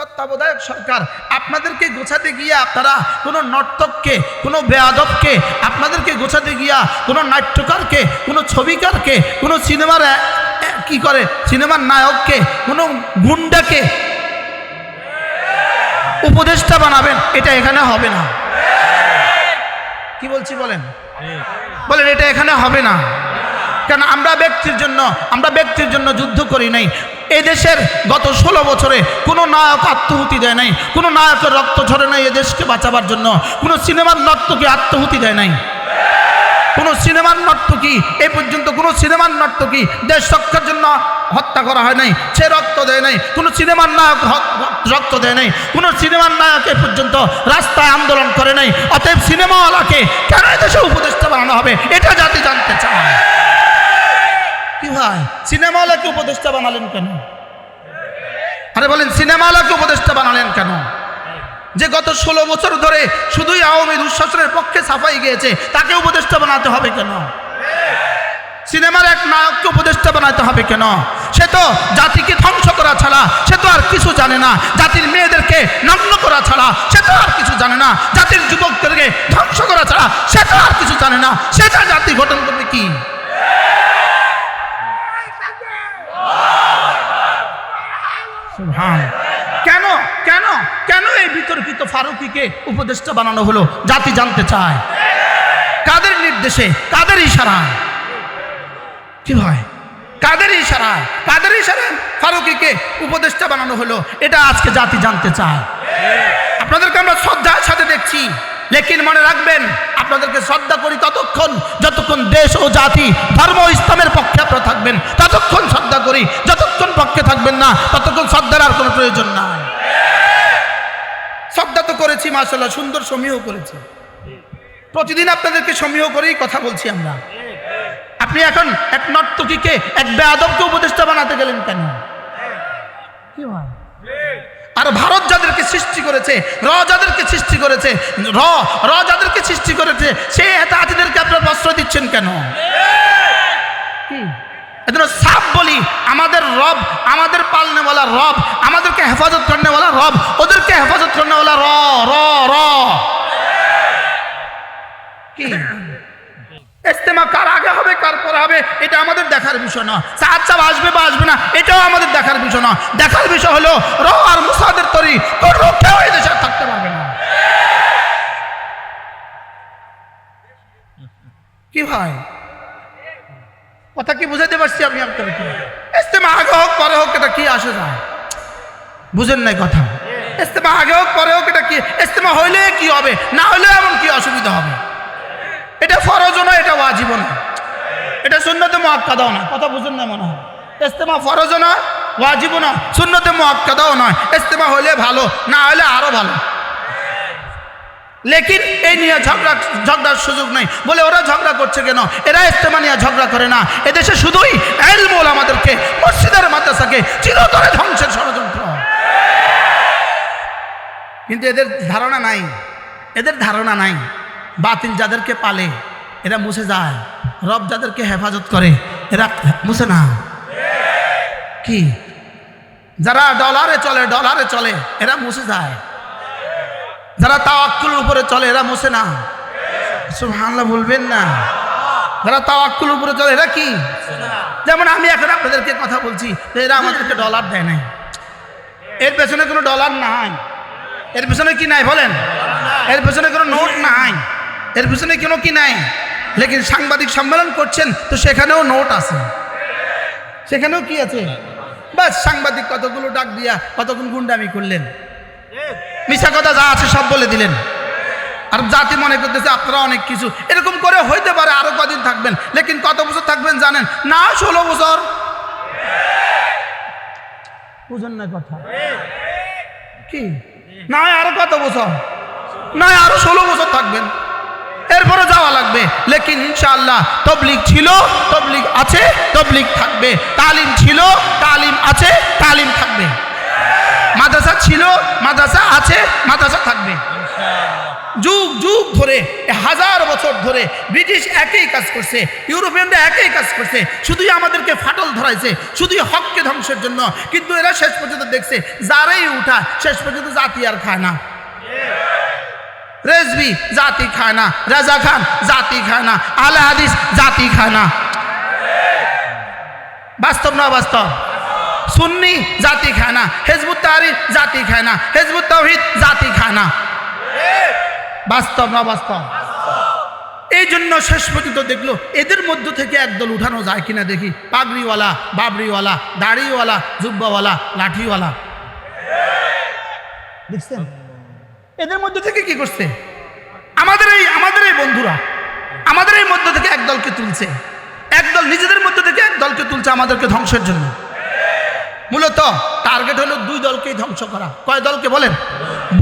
তত্ত্বাবধায়ক সরকার আপনাদেরকে গোছাতে গিয়ে আপনারা কোনো নর্তককে কোনো বেয়াদবকে আপনাদেরকে গোছাতে গিয়া কোনো নাট্যকারকে কোনো ছবিকারকে কোনো সিনেমার কি করে সিনেমার নায়ককে কোনো গুন্ডাকে উপদেষ্টা বানাবেন এটা এখানে হবে না। কি বলছি বলেন? বলেন এটা এখানে হবে না। কেন আমরা ব্যক্তির জন্য, আমরা ব্যক্তির জন্য যুদ্ধ করি নাই। এই দেশের গত ষোলো বছরে কোনো নায়ক আত্মহুতি দেয় নাই, কোনো নায়কের রক্ত ঝরে নাই এদেশকে বাঁচাবার জন্য, কোনো সিনেমার নর্তকী আত্মহুতি দেয় নাই। কোনো সিনেমার নর্তকী, এ পর্যন্ত কোনো সিনেমার নর্তকী দেশ রক্ষার জন্য হত্যা করা হয় নাই, সে রক্ত দেয় নাই, কোনো সিনেমার নায়ক রক্ত দেয় নাই, কোনো সিনেমার নায়ক এ পর্যন্ত রাস্তায় আন্দোলন করে নাই, অতএব সিনেমাওয়ালাকে কেন দেশে উপদেষ্টা বানানো হবে? এটা জাতি জানতে চায়। কি ভাই সিনেমাওয়ালাকে উপদেষ্টা বানালেন কেন? আরে বলেন সিনেমাওয়ালাকে উপদেষ্টা বানালেন কেন? যে গত ষোলো বছর ধরে শুধুই আওয়ামী দুঃশাসনের পক্ষে সাফাই গিয়েছে, তাকে উপদেষ্টা বানাতে হবে কেন? সিনেমার এক নায়ককে উপদেষ্টা বানাতে হবে কেন? সে তো জাতিকে ধ্বংস করা ছাড়া সে তো আর কিছু জানে না। জাতির মেয়েদেরকে নগ্ন করা ছাড়া সে তো আর কিছু জানে না। জাতির যুবকদেরকে ধ্বংস করা ছাড়া সে তো আর কিছু জানে না। সেটা জাতি গঠন করবে কি? কেন? কেন? কেন এই বিতর্কিত ফারুকিকে উপদেষ্টা বানানো হলো? জাতি জানতে চায়। কাদের নির্দেশে? কাদের ইশারায়? কি হয়? কাদের ইশারায়? কাদের ইশারায় ফারুকিকে উপদেষ্টা বানানো হলো? এটা আজকে জাতি জানতে চায়। আপনাদেরকে আমরা শ্রদ্ধার সাথে দেখছি। লেকিন মনে রাখবেন, আপনাদেরকে শ্রদ্ধা করি ততক্ষণ, যতক্ষণ দেশ ও জাতি, ধর্ম ইসলামের পক্ষে আপনারা থাকবেন, ততক্ষণ শ্রদ্ধা করি, যতক্ষণ পক্ষে থাকবেন না, ততক্ষণ শ্রদ্ধার আর কোনো প্রয়োজন নাই। শ্রদ্ধা তো করেছি মাসাল্লাহ সুন্দর সমীহ করেছি। প্রতিদিন আপনাদেরকে সমীহ করেই কথা বলছি আমরা। আপনি এখন এক নর্তকীকে, এক বেয়াদবকে উপদেষ্টা বানাতে গেলেন কেন? কি আর ভারত যাদেরকে সৃষ্টি করেছে র যাদেরকে সৃষ্টি করেছে র র যাদেরকে সৃষ্টি করেছে সেই হেতাহাতিদেরকে আপনারা প্রশ্রয় দিচ্ছেন কেন? এজন্য সাপ বলি আমাদের রব আমাদের পালনেওয়ালা রব আমাদেরকে হেফাজত করনেওয়ালা রব ওদেরকে হেফাজত করনেওয়ালা র র র। কি? ইস্তেমা কার আগে হবে, কার পরে হবে, এটা আমাদের দেখার বিষয় না। সাত সাপ আসবে বা আসবে না, এটাও আমাদের দেখার বিষয় না। দেখার বিষয় হলো র আর মুসাদের তরি, কোন কেউ এই দেশে থাকতে পারবে না। কি ভাই? কথা কি বুঝাইতে পারছি আমি আপনাদেরকে ইস্তেমা আগে হোক, পরে হোক, এটা কি আসে যায়? বুঝেন নাই কথা। ইস্তেমা আগে হোক, পরে হোক, এটা কি? ইস্তেমা হইলে কি হবে, না হলে এমন কি অসুবিধা হবে? এটা ফরজও না এটা ওয়াজিবও না এটা শূন্যতে মোয়াক্কাদাও না কথা বুঝুন না মনে হয়। ইস্তেমা ফরজও না ওয়াজিবও না শূন্যতে মোয়াক্কাদাও নয়। ইস্তেমা হলে ভালো না হলে আরও ভালো। লেকিন এই নিয়ে ঝগড়া ঝগড়ার সুযোগ নেই। বলে ওরা ঝগড়া করছে কেন? এরা ইস্তেমা নিয়ে ঝগড়া করে না। এদেশে শুধুই এলমোল আমাদেরকে মসজিদের মাদ্রাসাকে চিরতরে ধ্বংসের ষড়যন্ত্র। কিন্তু এদের ধারণা নাই। এদের ধারণা নাই। বাতিল যাদেরকে পালে, এরা মুছে যায়। রব যাদেরকে হেফাজত করে, এরা মুছে না। কি? যারা ডলারে চলে ডলারে চলে, এরা মুছে যায়। যারা তাওয়াক্কুল উপরে চলে, এরা মুছে না। সুবহানাল্লাহ, বলবেন না। যারা তাওয়াক্কুল উপরে চলে, এরা কি? যেমন আমি এখন আপনাদেরকে কথা বলছি এরা আমাদেরকে ডলার দেয় নাই। এর পেছনে কোনো ডলার নাই। এর পেছনে কি নাই বলেন? এর পেছনে কোনো নোট নাই। এর পিছনে কোনো কি নাই। লেকিন সাংবাদিক সম্মেলন করছেন, তো সেখানেও নোট আছে। সেখানেও কি আছে? বাস, সাংবাদিক কতগুলো ডাক দিয়া কতক্ষণ গুন্ডামি করলেন? মিশা কথা যা আছে সব বলে দিলেন। আর জাতি মনে করতেছে আপনারা অনেক কিছু। এরকম করে হইতে পারে আরও কদিন থাকবেন। লেকিন কত বছর থাকবেন জানেন? না, ষোলো বছর। বুঝেন না কথা। কি? না, আরও কত বছর? না, আরও ষোলো বছর থাকবেন। এরপরে যাওয়া লাগবে। লেকিন ইনশাআল্লাহ তবলিগ ছিল তবলিগ আছে তবলিগ থাকবে। তালিম ছিল তালিম আছে তালিম থাকবে। মাদ্রাসা ছিল মাদ্রাসা আছে মাদ্রাসা থাকবে। যুগ যুগ ধরে হাজার বছর ধরে ব্রিটিশ একই কাজ করছে ইউরোপিয়ানরা একই কাজ করছে শুধুই আমাদেরকে ফাটল ধরাইছে শুধুই হককে ধ্বংসের জন্য। কিন্তু এরা শেষ পর্যন্ত দেখছে যারাই উঠা শেষ পর্যন্ত জাতি আর খায় না। রেজবি, জাতি খায় না রাজা খান, জাতি খায় না আলা হাদিস, জাতি খায় না বাস্তব না বাস্তব সুন্নি, জাতি খায় না হেজবুত তাহারি জাতি খায় না হেজবুত জাতি খায় না বাস্তব না বাস্তব এই জন্য শেষ পর্যন্ত দেখল, এদের মধ্য থেকে একদল উঠানো যায় কিনা দেখি। পাগড়িওয়ালা, বাবরিওয়ালা, দাড়িওয়ালা, জুব্বাওয়ালা, লাঠিওয়ালা। দেখছেন? এদের মধ্যে থেকে কি করছে? আমাদের এই আমাদের এই বন্ধুরা, আমাদের এই মধ্য থেকে এক দলকে তুলছে। একদল নিজেদের মধ্যে থেকে এক দলকে তুলছে আমাদেরকে ধ্বংসের জন্য। মূলত টার্গেট হলো দুই দলকেই ধ্বংস করা। কয় দলকে বলেন?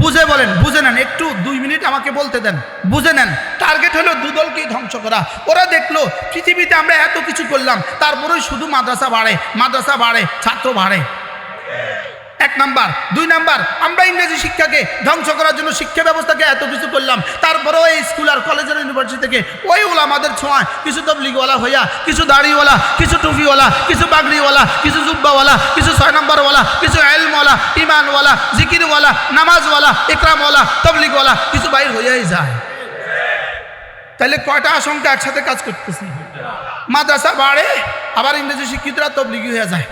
বুঝে বলেন, বুঝে নেন, একটু দুই মিনিট আমাকে বলতে দেন। বুঝে নেন, টার্গেট হলো দু দলকেই ধ্বংস করা। ওরা দেখল, পৃথিবীতে আমরা এত কিছু করলাম তারপরেই শুধু মাদ্রাসা বাড়ে মাদ্রাসা বাড়ে, ছাত্র বাড়ে। এক নাম্বার। দুই নাম্বার, আমরা ইংরেজি শিক্ষাকে ধ্বংস করার জন্য শিক্ষা ব্যবস্থাকে এত কিছু করলাম, তারপরেও এই স্কুল আর কলেজের ইউনিভার্সিটি থেকে ওই ওলামাদের ছোঁয়ায় কিছু তবলিগওয়ালা হইয়া, কিছু দাড়িওয়ালা, কিছু টুপিওয়ালা, কিছু বাগড়িওয়ালা, কিছু জুব্বাওয়ালা, কিছু ছয় নম্বরওয়ালা, কিছু এলমওয়ালা ইমানওয়ালা জিকিরওয়ালা, নামাজওয়ালা, ইকরামওয়ালা, তবলিগওয়ালা, কিছু বাইর হইয়াই যায়। তাহলে কয়টা আশঙ্কা একসাথে কাজ করতেছে? মাদ্রাসা বাড়ে, আবার ইংরেজি শিক্ষিতরা তবলিগি হয়ে যায়।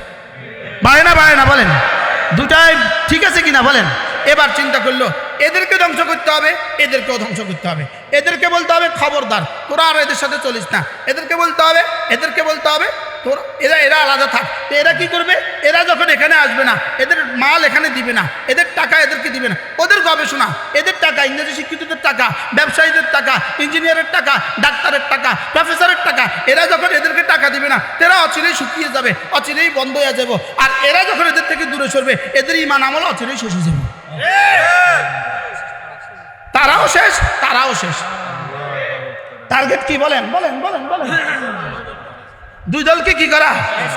বাড়ে না বাড়ে না, বলেন। দুটাই ঠিক আছে কিনা বলেন। এবার চিন্তা করল, এদেরকে ধ্বংস করতে হবে, এদেরকেও ধ্বংস করতে হবে। এদেরকে বলতে হবে, খবরদার, তোরা আর এদের সাথে চলিস না। এদেরকে বলতে হবে, এদেরকে বলতে হবে, তোর, এরা এরা আলাদা থাক। তো এরা কি করবে? এরা যখন এখানে আসবে না, এদের মাল এখানে দিবে না, এদের টাকা এদেরকে দিবে না। ওদের গবেষণা, এদের টাকা, ইংরেজি শিক্ষিতদের টাকা, ব্যবসায়ীদের টাকা, ইঞ্জিনিয়ারের টাকা, ডাক্তারের টাকা, প্রফেসরের টাকা, এরা যখন এদেরকে টাকা দিবে না, এরা অচিরেই শুকিয়ে যাবে, অচিরেই বন্ধ হয়ে যাব। আর এরা যখন এদের থেকে দূরে সরবে, এদের ইমান আমল অচিরেই শেষ যাবে। তারাও শেষ তারাও শেষ। টার্গেট কি বলেন? বলেন বলেন বলেন। দুই দলকে কি করা?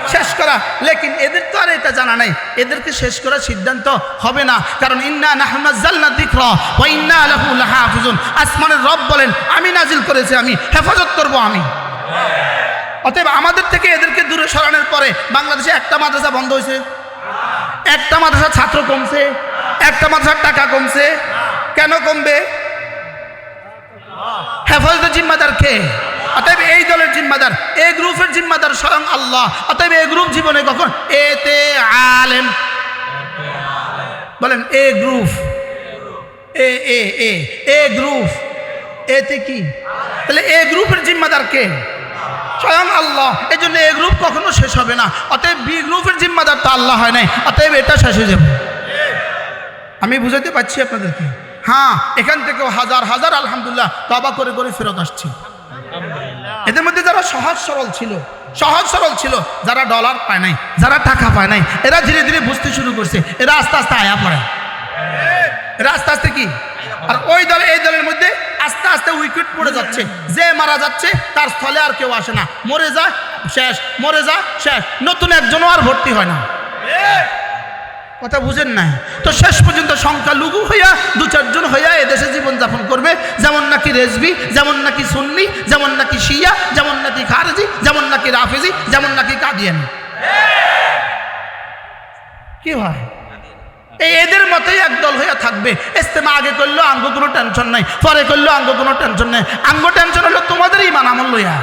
শেষ করা। লেকিন এদের তো আর এটা জানা নাই। এদেরকে শেষ করার সিদ্ধান্ত হবে না। কারণ ইন্না নাহমাজ্জালনা যিকরা ওয়া ইন্না লাহু লাহাফিজুন। আসমানের রব বলেন, আমি নাজিল করেছি, আমি হেফাজত করব আমি। অতএব আমাদের থেকে এদেরকে দূরে সরানোর পরে বাংলাদেশে একটা মাদ্রাসা বন্ধ হয়েছে। একটা মাদ্রাসা ছাত্র কমছে। একটা মাদ্রাসার টাকা কমছে। কেন কমবে? হেফাজতের জিম্মাদার কে? অতএব এই দলের জিম্মাদার, এ গ্রুপের জিম্মাদার স্বয়ং আল্লাহ। অতএব এ গ্রুপ জীবনে কখন? এতে আলেম। বলেন, এ গ্রুপ। এ এ এ এ গ্রুপ। এতে কি? তাহলে এ গ্রুপের জিম্মাদার কে? স্বয়ং আল্লাহ। এই জন্য এ গ্রুপ কখনো শেষ হবে না। অতএব বি গ্রুপের জিম্মাদার তো আল্লাহ হয় নাই। অতএব এটা শেষ হয়ে যাবে। আমি বুঝাতে পারছি আপনাদেরকে। হ্যাঁ এখান থেকেও হাজার হাজার আলহামদুলিল্লাহ তবা করে করে ফেরত আসছি। এদের মধ্যে যারা সহজ সরল ছিল সহজ সরল ছিল যারা ডলার পায় নাই যারা টাকা পায় নাই এরা ধীরে ধীরে বুঝতে শুরু করছে এরা আস্তে আস্তে আয়া পড়ে। এরা আস্তে আস্তে কি? আর ওই দলে এই দলের মধ্যে আস্তে আস্তে উইকেট পড়ে যাচ্ছে যে মারা যাচ্ছে তার স্থলে আর কেউ আসে না। মরে যায় শেষ মরে যায় শেষ। নতুন একজনও আর ভর্তি হয় না। কথা বুঝেন নাই? তো শেষ পর্যন্ত সংখ্যা লঘু হইয়া দু চারজন হইয়া এদেশে জীবনযাপন করবে। যেমন নাকি রেজবি, যেমন নাকি সুন্নি, যেমন নাকি শিয়া, যেমন নাকি খারজি, যেমন নাকি রাফিজি, যেমন নাকি কাদিয়ানি। কি হয় এই এদের মতোই একদল হইয়া থাকবে। ইস্তেমা আগে করলেও আঙ্গ কোনো টেনশন নাই, পরে করলেও আঙ্গ কোনো টেনশন নাই। আঙ্গ টেনশন হলো তোমাদেরই মানামল লইয়া।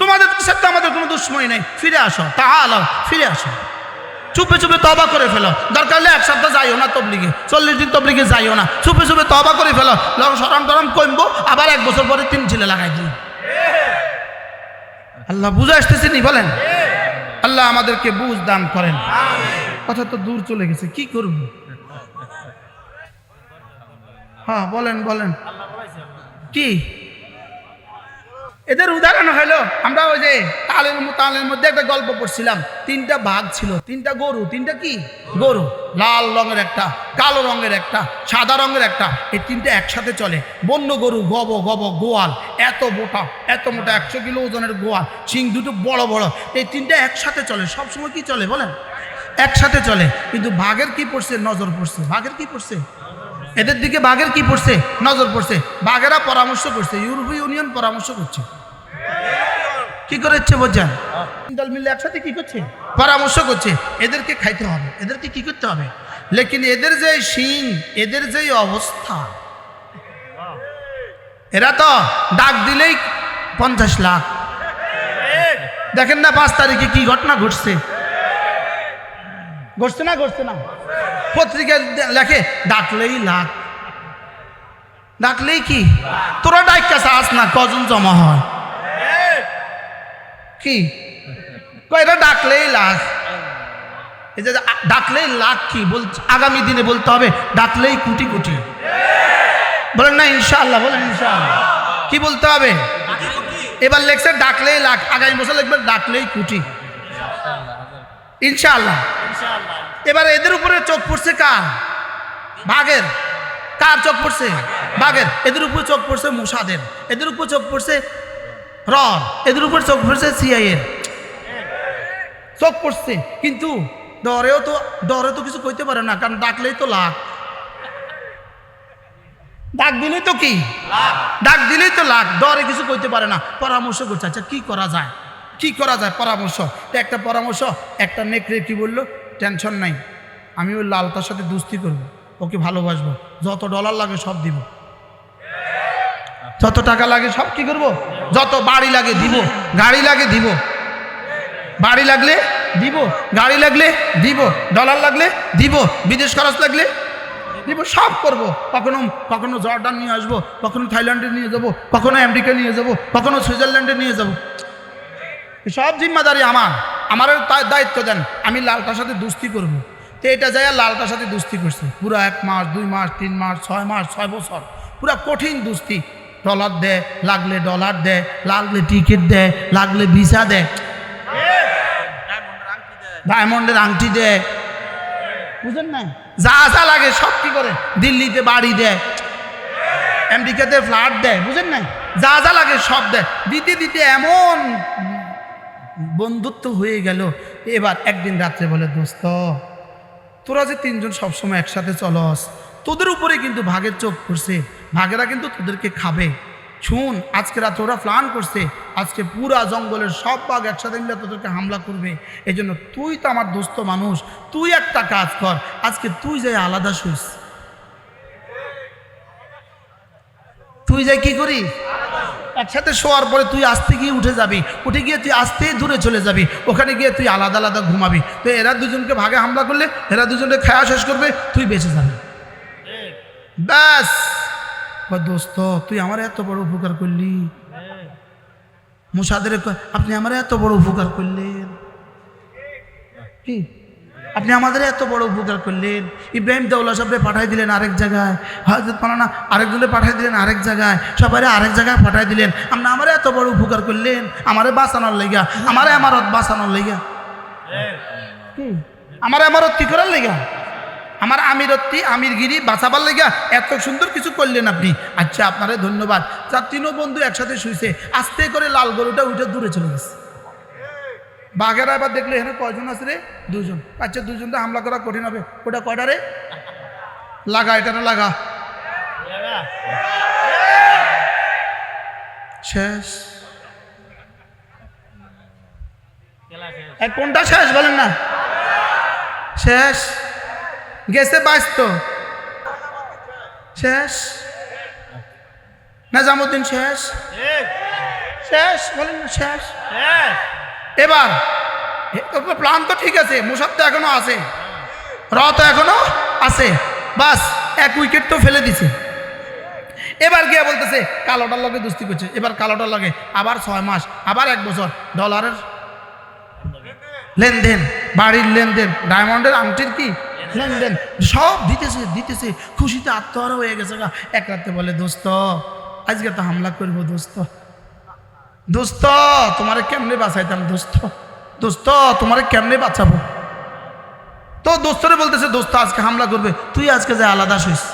তোমাদের সাথে আমাদের কোনো দুশ্মনী নেই। ফিরে আসো তাহলে ফিরে আসো। চুপে চুপে তবা করে ফেলো। দরকার হলে এক সপ্তাহ যাইও না তবলিগে। চল্লিশ দিন তবলিগে যাইও না। চুপে চুপে তবা করে ফেলো। লং সরম টরম কমবো আবার এক বছর পরে তিন ছেলে লাগাই দিই আল্লাহ বুঝে আসতেছে নি বলেন? আল্লাহ আমাদেরকে বুঝ দান করেন। কথা তো দূর চলে গেছে, কি করব? হ্যাঁ বলেন বলেন। কি? এদের উদাহরণ হলো, আমরা ওই যে তালের তালের মধ্যে একটা গল্প পড়ছিলাম। তিনটা ভাগ ছিল। তিনটা গরু। তিনটা কি? গরু। লাল রঙের একটা, কালো রঙের একটা, সাদা রঙের একটা। এই তিনটা একসাথে চলে। বন্য গরু, গব গব, গোয়াল। এত মোটা এত মোটা, একশো কিলো ওজনের গোয়াল। শিং দুটো বড় বড়। এই তিনটা একসাথে চলে। সবসময় কি চলে বলেন? একসাথে চলে। কিন্তু বাঘের কি পড়ছে? নজর পড়ছে। বাঘের কি পড়ছে? এদের দিকে বাঘের কি পড়ছে? নজর পড়ছে। বাঘেরা পরামর্শ করছে ইউরোপীয় ইউনিয়ন পরামর্শ করছে। কি করেছে বোঝেন দল মিলে একসাথে কি করছে? পরামর্শ করছে এদেরকে খাইতে হবে এদেরকে কি করতে হবে? লেকিন এদের যে শিং এদের যে অবস্থা। এরা তো ডাক দিলেই পঞ্চাশ লাখ। দেখেন না পাঁচ তারিখে কি ঘটনা ঘটছে। ঘটছে না ঘটছে না। পত্রিকায় লেখে ডাকলেই লাখ। ডাকলেই কি? তোরা ডাইকা চাস না কজন জমা হয়? কি? কয়টা ডাকলেই লাখ। এই যে ডাকলেই লাখ কি? বল আগামী দিনে বলতে হবে ডাকলেই কোটি কোটি। বলেন না ইনশাআল্লাহ বলেন ইনশাআল্লাহ। কি বলতে হবে? এবার লেখছে ডাকলেই লাখ। আগামী বছর লিখবে ডাকলেই কোটি। ইনশাআল্লাহ। এবার এদের উপরে চোখ পড়ছে কার? বাঘের। কার চোখ পড়ছে? বাঘের। এদের উপর চোখ পড়ছে মুসাদের। এদের উপর চোখ পড়ছে র এদের উপর চোখ পড়ছে সিআইয়ের চোখ পড়ছে। কিন্তু ডরেও তো ডরে তো কিছু কইতে পারে না কারণ ডাকলেই তো লাখ ডাক দিলেই তো কি? ডাক দিলেই তো লাখ ডরে কিছু কইতে পারে না। পরামর্শ করছে আচ্ছা কি করা যায়? কি করা যায়? পরামর্শ। একটা পরামর্শ, একটা নেকড়ে কি বলল? টেনশন নাই আমি ওই লালটার সাথে দুস্তি করব, ওকে ভালোবাসবো, যত ডলার লাগে সব দিব। যত টাকা লাগে সব কি করব? যত বাড়ি লাগে দিব, গাড়ি লাগে দিব। বাড়ি লাগলে দিব, গাড়ি লাগলে দিব ডলার লাগলে দিব, বিদেশ খরচ লাগলে দিব, সব করব। কখনো কখনো জর্ডান নিয়ে আসব, কখনো থাইল্যান্ডে নিয়ে যাব, কখনো আমেরিকা নিয়ে যাব, কখনো সুইজারল্যান্ডে নিয়ে যাব। সব জিম্মাদারি আমার। আমারও দায়িত্ব দেন, আমি লালটার সাথে দুস্তি করব। তো এটা যায় লালটার সাথে দুস্তি করছে। পুরো এক মাস, দুই মাস, তিন মাস, ছয় মাস, ছয় বছর। পুরো কঠিন দুস্তি। ডলার দেয় লাগলে ডলার দেয় লাগলে টিকিট দেয় লাগলে ভিসা দেয় ডায়মন্ডের আংটি দেয় বুঝেন না যা যা লাগে সব কি করে? দিল্লিতে বাড়ি দেয় আমেরিকাতে ফ্ল্যাট দেয় বুঝেন না যা যা লাগে সব দেয় দিতে দিতে এমন বন্ধুত্ব হয়ে গেল। এবার একদিন রাত্রে বলে, দোস্ত, তোরা যে তিনজন সবসময় একসাথে চলস, তোদের উপরে কিন্তু ভাগের চোখ পড়ছে। ভাগেরা কিন্তু তোদেরকে খাবে। শুন, আজকে রাতে ওরা প্ল্যান করছে। আজকে পুরা জঙ্গলের সব বাঘ একসাথে মিলে তোদেরকে হামলা করবে। এই জন্য তুই তো আমার দোস্ত মানুষ। তুই একটা কাজ কর, আজকে তুই যাই আলাদা শুইস তুই যাই কি করিস? একসাথে শোয়ার পরে তুই আস্তে গিয়ে উঠে যাবি। উঠে গিয়ে তুই আস্তে দূরে চলে যাবি। ওখানে গিয়ে তুই আলাদা আলাদা ঘুমাবি। তো এরা দুজনকে ভাগে হামলা করলে, এরা দুজনকে খাওয়া শেষ করবে, তুই বেঁচে যাবি। ব্যাস! দোস্ত, তুই আমার এত বড় উপকার করলি। মুসাদের আপনি আমার এত বড় উপকার করলেন। কি? আপনি আমাদের এত বড় উপকার করলেন। ইব্রাহিম দেউল্লা সাহেবরে পাঠাই দিলেন আরেক জায়গায় হজরত মালানা আরেকজনে পাঠাই দিলেন আরেক জায়গায় সবাই আরেক জায়গায় পাঠাই দিলেন। আপনি আমার এত বড় উপকার করলেন আমারে বাঁচানোর লেগা আমারে আমারত বাঁচানোর লেগা। কি? আমার আমারত কি করার লেগা? আমার আমিরত্তি আমিরগিরি বাঁচাবার লেগা? এত সুন্দর কিছু করলেন আপনি। আচ্ছা আপনারে ধন্যবাদ। যার তিনও বন্ধু একসাথে শুয়েছে আস্তে করে লাল গরুটা উঠে দূরে চলে গেছে। বাঘেরা এবার দেখলে এখানে কয়জন আছে রে? দুজন। আচ্ছা দুজনটা হামলা করা কঠিন হবে। ওটা কয়টা রে? লাগা, এটা না লাগা? শেষ। কোনটা শেষ বলেন না? শেষ। গেছে বাইস্ত শেষ। নাজামুদ্দিন, শেষ। শেষ বলেন না, শেষ। এবার প্ল্যান তো ঠিক আছে মুসাদ তো এখনও আছে। র তো এখনও আছে। বাস, এক উইকেট তো ফেলে দিছে। এবার গিয়ে বলতেছে, কালোটার লগে দুস্তি করছে। এবার কালোটার লগে আবার ছয় মাস, আবার এক বছর। ডলারের লেনদেন, বাড়ির লেনদেন ডায়মন্ডের আংটির কি? লেনদেন। সব দিতেছে দিতেছে। খুশিতে আত্মহারা হয়ে গেছে এক রাতে বলে, দোস্ত, আজকে তো হামলা করব, দোস্ত। দোস্ত তোমারে কেমনে বাঁচাইতাম দোস্ত দোস্ত তোমারে কেমনে বাঁচাবো? তো দোস্তরে বলতেছে দোস্ত আজকে হামলা করবে। তুই আজকে যা আলাদা শুইস।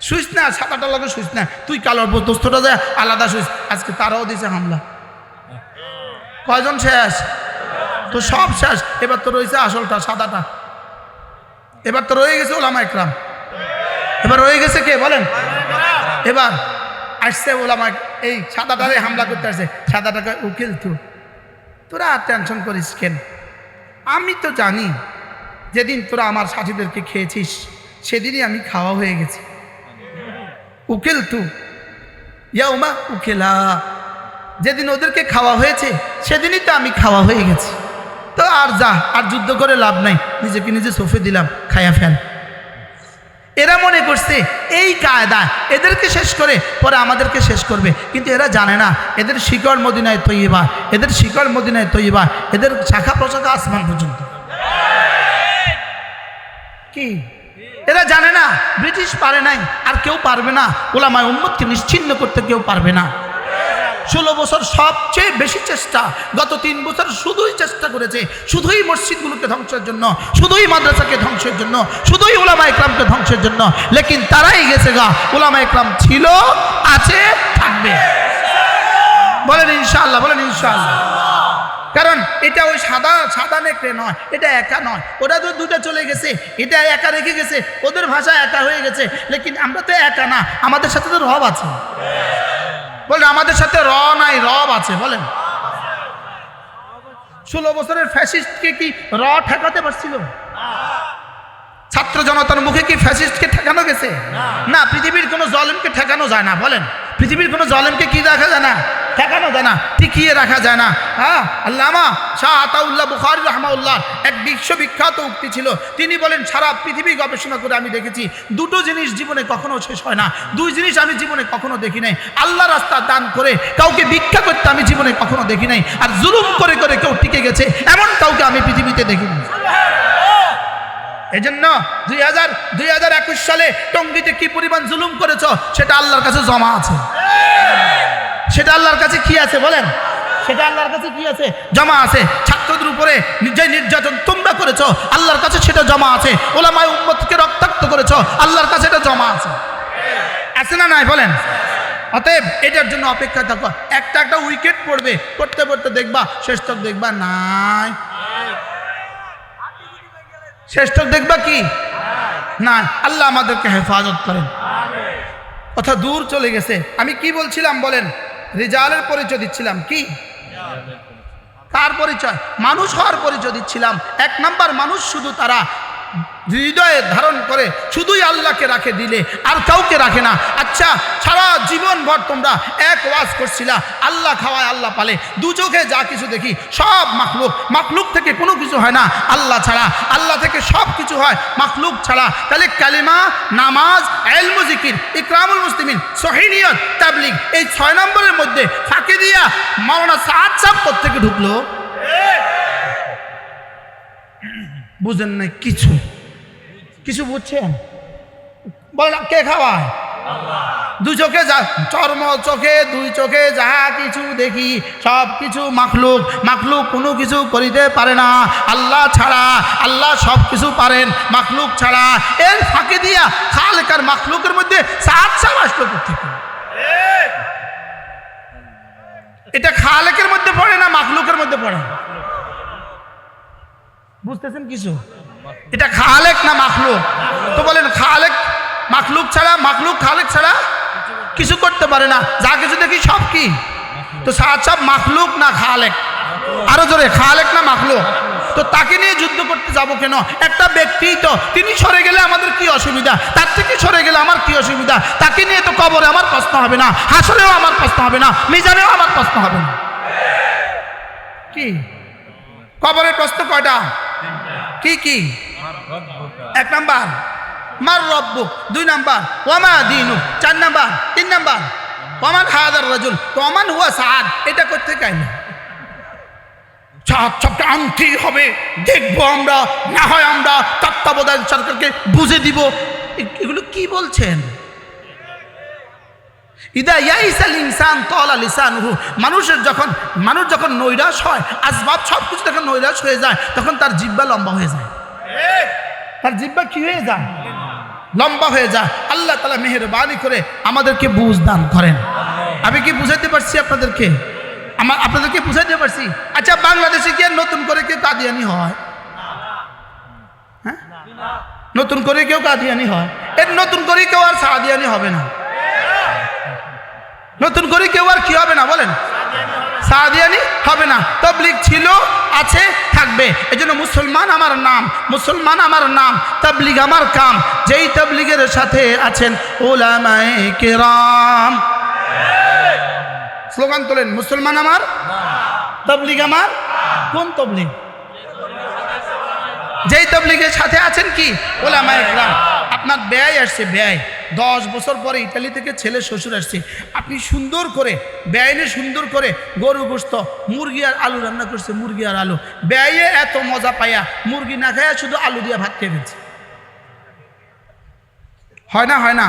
শুইস না সাতাটা লাগে শুইস না। তুই কালোর দোস্তটা যায় আলাদা শুইস। আজকে তারাও দিছে হামলা। কয়জন শেষ? তো সব শেষ। এবার তো রয়েছে আসলটা, সাদাটা। এবার তো রয়ে গেছে ওলামা একরাম। এবার রয়ে গেছে কে? বলেন। এবার আসছে ওলামা এই সাদাটারে হামলা করতে আসছে সাদাটাকে উকিল তু। তোরা টেনশন করিস কেন? আমি তো জানি যেদিন তোরা আমার সাথীদেরকে খেয়েছিস, সেদিনই আমি খাওয়া হয়ে গেছি। উকিল তু। ইয়াউমা উকিলা। যেদিন ওদেরকে খাওয়া হয়েছে, সেদিনই তো আমি খাওয়া হয়ে গেছি। তো আর যা, আর যুদ্ধ করে লাভ নাই। নিজেকে নিজে সফে দিলাম, খায়া ফেল। এরা মনে করছে এই কায়দা এদেরকে শেষ করে, পরে আমাদেরকে শেষ করবে। কিন্তু এরা জানে না, এদের শিকড় মদিনায় তৈবা এদের শিকড় মদিনায় তৈবা এদের শাখা প্রশাখা আসমান পর্যন্ত। কি? এরা জানে না, ব্রিটিশ পারে নাই, আর কেউ পারবে না, ওলামায় উম্মতকে নিশ্চিন্ন করতে কেউ পারবে না। ষোলো বছর সবচেয়ে বেশি চেষ্টা, গত তিন বছর শুধুই চেষ্টা করেছে, শুধুই মসজিদগুলোকে ধ্বংসের জন্য, শুধুই মাদ্রাসাকে ধ্বংসের জন্য, শুধুই ওলামা ইকরামকে ধ্বংসের জন্য, লেকিন তারাই গেছে গা, ওলামা ইকরাম ছিল, আছে, থাকবে। বলেন ইনশাআল্লাহ, বলেন ইনশাল্লাহ কারণ এটা ওই সাদা সাদা নেকড়ে নয়, এটা একা নয়। ওরা তো দুটো চলে গেছে, এটা একা রেখে গেছে, ওদের ভাষা একা হয়ে গেছে, লেকিন আমরা তো একা না, আমাদের সাথে তো রব আছে। বলেন আমাদের সাথে র নাই, রব আছে। বলেন। ষোলো বছরের ফ্যাসিস্টকে কি র ঠেকাতে পারছিল? ছাত্র জনতার মুখে কি ফ্যাসিস্টকে ঠেকানো গেছে? না। পৃথিবীর কোনো জলেমকে ঠেকানো যায় না বলেন। পৃথিবীর কোনো জলেমকে কি রাখা যায় না? ঠেকানো যায় না টিকিয়ে রাখা যায় না। হ্যাঁ আল্লামা শাহ আতাউল্লাহ বুখারি রহমাউল্লাহ এক বিশ্ববিখ্যাত উক্তি ছিল। তিনি বলেন সারা পৃথিবী গবেষণা করে আমি দেখেছি দুটো জিনিস জীবনে কখনো শেষ হয় না। দুই জিনিস আমি জীবনে কখনো দেখি নাই। আল্লাহ রাস্তা দান করে কাউকে ভিক্ষা করতে আমি জীবনে কখনো দেখি নাই। আর জুলুম করে করে কেউ টিকে গেছে এমন কাউকে আমি পৃথিবীতে দেখিনি। এই জন্য দুই হাজার দুই হাজার একুশ সালে টঙ্গিতে কি পরিমাণ জুলুম করেছ? সেটা আল্লাহর কাছে জমা আছে। সেটা আল্লাহর কাছে কি আছে বলেন? সেটা আল্লাহর কাছে কি আছে? জমা আছে। ছাত্রদের উপরে যে নির্যাতন তোমরা করেছ, আল্লাহর কাছে সেটা জমা আছে। ওলামায় উম্মতকে রক্তাক্ত করেছ, আল্লাহর কাছে এটা জমা আছে। আছে না নাই বলেন? অতএব এটার জন্য অপেক্ষা থাকো। একটা একটা উইকেট পড়বে, পড়তে পড়তে দেখবা, শেষ তক দেখবা নাই। তক দেখবা কি? না, আল্লাহ আমাদেরকে হেফাজত করেন। কথা দূর চলে গেছে। আমি কি বলছিলাম বলেন? রেজালের পরিচয় দিচ্ছিলাম কি? তার পরিচয়? মানুষ হওয়ার পরিচয় দিচ্ছিলাম। এক নাম্বার মানুষ শুধু তারা। হৃদয়ে ধারণ করে শুধুই আল্লাহকে রাখে দিলে আর কাউকে রাখে না। আচ্ছা সারা জীবন ভর তোমরা এক ওয়াজ করছিলা আল্লাহ খাওয়ায় আল্লাহ পালে দু চোখে যা কিছু দেখি সব মাখলুক। মাখলুক থেকে কোনো কিছু হয় না আল্লাহ ছাড়া। আল্লাহ থেকে সব কিছু হয় মাখলুক ছাড়া। তাহলে কালিমা নামাজ এলমু জিকির ইকরামুল মুসলিমিন সহিনিয়ত তাবলিগ এই ছয় নম্বরের মধ্যে ফাঁকে দিয়া মাওলানা সাত সাপ থেকে ঢুকলো? বুঝেন নাই কিছু। কিছু বুঝছেন? বলেন কে খাওয়ায়? দুই চোখে যা চর্ম চোখে দুই চোখে যাহা কিছু দেখি সব কিছু মাখলুক। মাখলুক কোনো কিছু করিতে পারে না। আল্লাহ ছাড়া আল্লাহ সব কিছু পারেন। মাখলুক ছাড়া এর ফাঁকে দিয়া খালেকার মাখলুকের মধ্যে সাত আসলো থেকে এটা খালেকের মধ্যে পড়ে না মাখলুকের মধ্যে পড়ে? বুঝতেছেন কিছু? এটা খালেক না মাখলুক? তো বলেন, খালেক মাখলুক ছাড়া, মাখলুক খালেক ছাড়া কিছু করতে পারে না। যা কিছু দেখি সব কি? তো সব মাখলুক না খালেক? আরও জোরে, খালেক না মাখলুক? তো তাকে নিয়ে যুদ্ধ করতে যাব কেন? একটা ব্যক্তি তো, তিনি সরে গেলে আমাদের কি অসুবিধা? তার থেকে সরে গেলে আমার কি অসুবিধা? তাকে নিয়ে তো কবরে আমার প্রশ্ন হবে না, হাসরেও আমার প্রশ্ন হবে না, মিজানেও আমার প্রশ্ন হবে না। কি? কবরের প্রশ্ন কয়টা? কি কি? এক নাম্বার। মার রব্বুক দুই নাম্বার। ওয়ামা দিনু। চার নাম্বার। তিন নাম্বার। ওমান হাজার রাজুল। ওমান হুয়া সাদ। এটা করতে চাই না। আনতেই হবে। দেখব আমরা। না হয় আমরা তত্ত্বাবধায়ক সরকারকে বুঝে দিব। এগুলো কি বলছেন? ইদা ইয়াইসাল ইনসান তলা লিসানুহু। মানুষের যখন মানুষ যখন নৈরাশ হয় আসবাব সব কিছু যখন নৈরাশ হয়ে যায় তখন তার জিব্বা লম্বা হয়ে যায়। তার জিব্বা কি হয়ে যায়? লম্বা হয়ে যায়। আল্লাহ তালা মেহরবানি করে আমাদেরকে বুঝ দান করেন। আমি কি বুঝাইতে পারছি আপনাদেরকে? আমার আপনাদেরকে বুঝাইতে পারছি? আচ্ছা বাংলাদেশে কি আর নতুন করে কেউ কাদিয়ানি হয়? হ্যাঁ? নতুন করে কেউ কাদিয়ানি হয়। এর নতুন করে কেউ আর সাদিয়ানি হবে না। নতুন করে কেউ আর কি হবে না, বলেন? সাদিয়ানি হবে না, তবলিগ ছিল, আছে, থাকবে। এই জন্য মুসলমান আমার নাম, মুসলমান আমার নাম, তবলিগ আমার কাম। যেই তবলিগের সাথে আছেন ওলামায়ে স্লোগান তোলেন, মুসলমান আমার, তবলিগ আমার, কোন তবলিগ? যেই তবলিগের সাথে আছেন কি? ওলামায়ে কেরাম। আপনার ব্যয় আসছে, ব্যয়। দশ বছর পরে ইতালি থেকে ছেলে, শ্বশুর আসছে। আপনি সুন্দর করে ব্যয়নে সুন্দর করে গরু গোস্ত মুরগি আর আলু রান্না করছে, মুরগি আর আলু। ব্যয়ে এত মজা পাইয়া মুরগি না খাইয়া শুধু আলু দিয়ে ভাত খেয়ে ফেলছে। হয় না হয় না?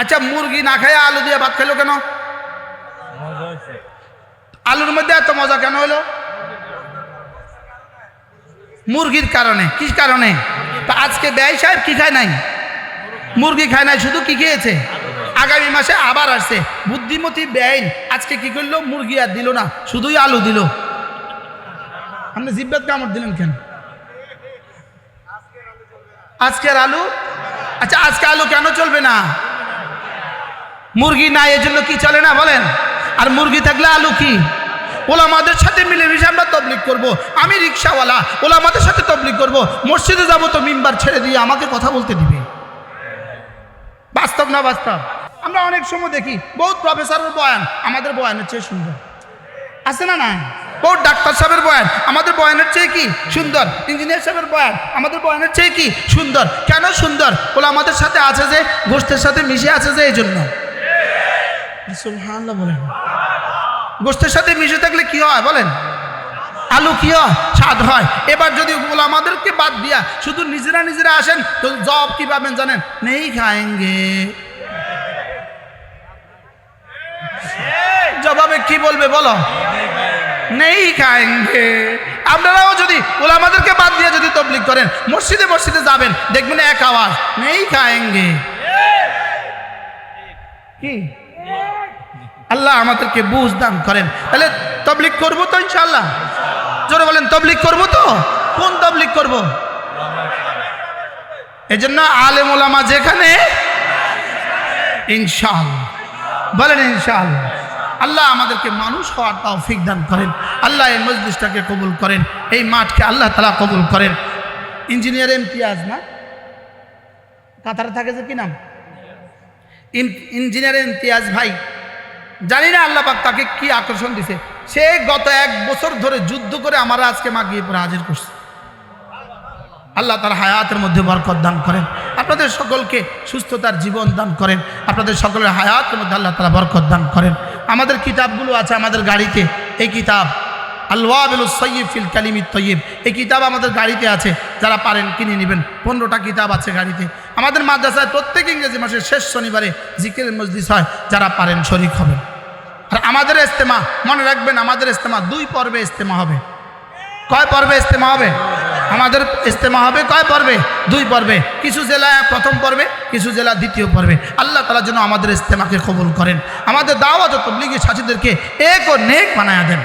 আচ্ছা মুরগি না খাইয়া আলু দিয়ে ভাত খেলো কেন? আলুর মধ্যে এত মজা কেন হলো মুরগির কারণে, কি কারণে? তা আজকে ব্যয় সাহেব কি খায় নাই? মুরগি খায় নাই, শুধু কি খেয়েছে? আগামী মাসে আবার আসছে। বুদ্ধিমতী ব্যয়, আজকে কি করল? মুরগি আর দিল না, শুধুই আলু দিল। আপনি জিব্বাত কামড় দিলেন কেন? আজকের আলু? আচ্ছা আজকে আলু কেন চলবে না? মুরগি নাই, এজন্য কি চলে না বলেন? আর মুরগি থাকলে আলু কি? ওলামাদের সাথে মিলেমিশে আমরা তবলিক করব। আমি রিক্সাওয়ালা ওলামাদের সাথে তবলিক করব। মসজিদে যাব তো মিম্বার ছেড়ে দিয়ে আমাকে কথা বলতে দিবে। বাস্তব না বাস্তব? আমরা অনেক সময় দেখি, বহুত প্রফেসরের বয়ান, আমাদের বয়ানের চেয়ে সুন্দর। আছে না না বহুত ডাক্তার সাহেবের বয়ান, আমাদের বয়ানের চেয়ে কি সুন্দর? ইঞ্জিনিয়ার সাহেবের বয়ান, আমাদের বয়ানের চেয়ে কি সুন্দর? কেন সুন্দর? ওলা আমাদের সাথে আছে যে, গোষ্ঠের সাথে মিশে আছে যে, এই জন্য। বলেন। গোষ্ঠের সাথে মিশে থাকলে কি হয় বলেন? আলু কি হয়? স্বাদ হয়। এবার যদি আমাদেরকে বাদ দিয়া শুধু নিজেরা নিজেরা আসেন, তো জব কি পাবেন জানেন? নেই খায়েঙ্গে। জবাবে কি বলবে বলো? নেই খায়েঙ্গে। আপনারাও যদি ওলামাদেরকে বাদ দিয়ে যদি তবলিক করেন, মসজিদে মসজিদে যাবেন, দেখবেন এক আওয়াজ, নেই খায়েঙ্গে। কি? আল্লাহ আমাদেরকে বুঝ দান করেন। তাহলে তবলিক করব তো ইনশাল্লাহ জোরে বলেন তবলিক করব তো? কোন তবলিক করব? এই জন্য আলেম ওলামা যেখানে, ইনশাআল্লাহ। বলেন ইনশাআল্লাহ। আল্লাহ আমাদেরকে মানুষ হওয়ার তৌফিক দান করেন। আল্লাহ এই মজলিসটাকে কবুল করেন। এই মাঠকে আল্লাহ তালা কবুল করেন। ইঞ্জিনিয়ার ইমতিয়াজ না? কাতারে থাকে যে কি নাম? ইঞ্জিনিয়ার ইমতিয়াজ ভাই। জানি না আল্লাহ পাক তাকে কি আকর্ষণ দিছে। সে গত এক বছর ধরে যুদ্ধ করে আমার আজকে মা গিয়ে পরে হাজির করছে। আল্লাহ তার হায়াতের মধ্যে বরকত দান করেন। আপনাদের সকলকে সুস্থতার জীবন দান করেন। আপনাদের সকলের হায়াতের মধ্যে আল্লাহ তালা বরকত দান করেন। আমাদের কিতাবগুলো আছে আমাদের গাড়িতে। এই কিতাব আল্লাবিল সৈয়ব ফিল কালিমি তৈয়ব। এই কিতাব আমাদের গাড়িতে আছে। যারা পারেন কিনে নেবেন। পনেরোটা কিতাব আছে গাড়িতে। আমাদের মাদ্রাসায় প্রত্যেক ইংরেজি মাসের শেষ শনিবারে জিকের মজলিস হয়। যারা পারেন শরিক হবেন। আর আমাদের ইস্তেমা, মনে রাখবেন আমাদের ইস্তেমা দুই পর্বে ইস্তেমা হবে। কয় পর্বে ইস্তেমা হবে? আমাদের ইস্তেমা হবে কয় পর্বে? দুই পর্বে। কিছু জেলায় প্রথম পর্বে, কিছু জেলা দ্বিতীয় পর্বে। আল্লাহ তালার জন্য আমাদের ইস্তেমাকে কবুল করেন। আমাদের দাওয়াত তবলিগি সাথীদেরকে এক ও নেক বানায়া দেন।